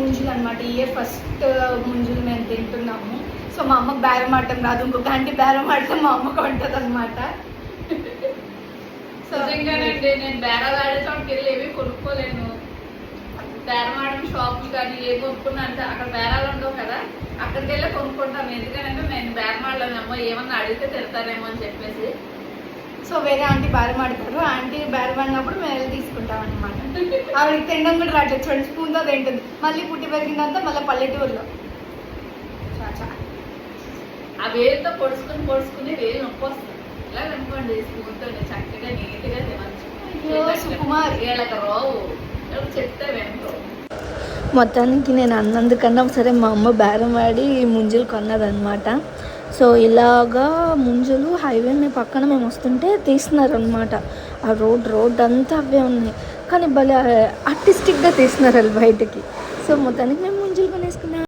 ముంజులు అనమాట ఇయే ఫస్ట్ ముంజులు మేము తింటున్నాము. సో మా అమ్మకి బేరం ఆడటం రాదు. ఇంకొక ఆంటీ బేరం ఆడటం మా అమ్మకు ఉంటుంది అనమాట నిజంగానండి నేను బేరం ఆడటానికి వెళ్ళి ఏమీ కొనుక్కోలేను. బేరమాడడం షాపులు కానీ ఏ కొనుక్కున్నా అంటే అక్కడ బేరాలు ఉండవు కదా. అక్కడికి వెళ్ళి కొనుక్కుంటాను ఎందుకంటే నేను బేరమాడలేను అమ్మ ఏమన్నా అడిగితే తిడతారేమో అని చెప్పేసి. సో వేరే ఆంటీ బేరం ఆడతారు ఆంటీ బేరం ఆడినప్పుడు మేము వెళ్ళి తీసుకుంటాం అనమాట ఆవిడకి తినడం కూడా రావట్లేదు. చూడండి స్పూన్తో తింటుంది. మళ్ళీ పుట్టి పెరిగిందంతా మళ్ళీ పల్లెటూరులో. ఆ వేలుతో పొడుచుకుని పొడుచుకుని వేలు నొప్పి వస్తుంది. ఇలా అనుకోండి స్పూన్తో చక్కగా నీట్గా సుకుమార్. వీళ్ళకి రావు. చెప్తే వెంటో మొత్తానికి నేను అన్నందుకన్నా సరే మా అమ్మ బేరం ఆడి ఈ ముంజులు కొన్నదనమాట సో ఇలాగా ముంజలు హైవే మీ పక్కన మేము వస్తుంటే తీస్తున్నారనమాట ఆ రోడ్ రోడ్ అంతా అవే ఉన్నాయి. కానీ భలే ఆర్టిస్టిక్గా తీస్తున్నారు వాళ్ళు బయటకి. సో మొత్తానికి మేము ముంజలు కొనేసుకున్నాం.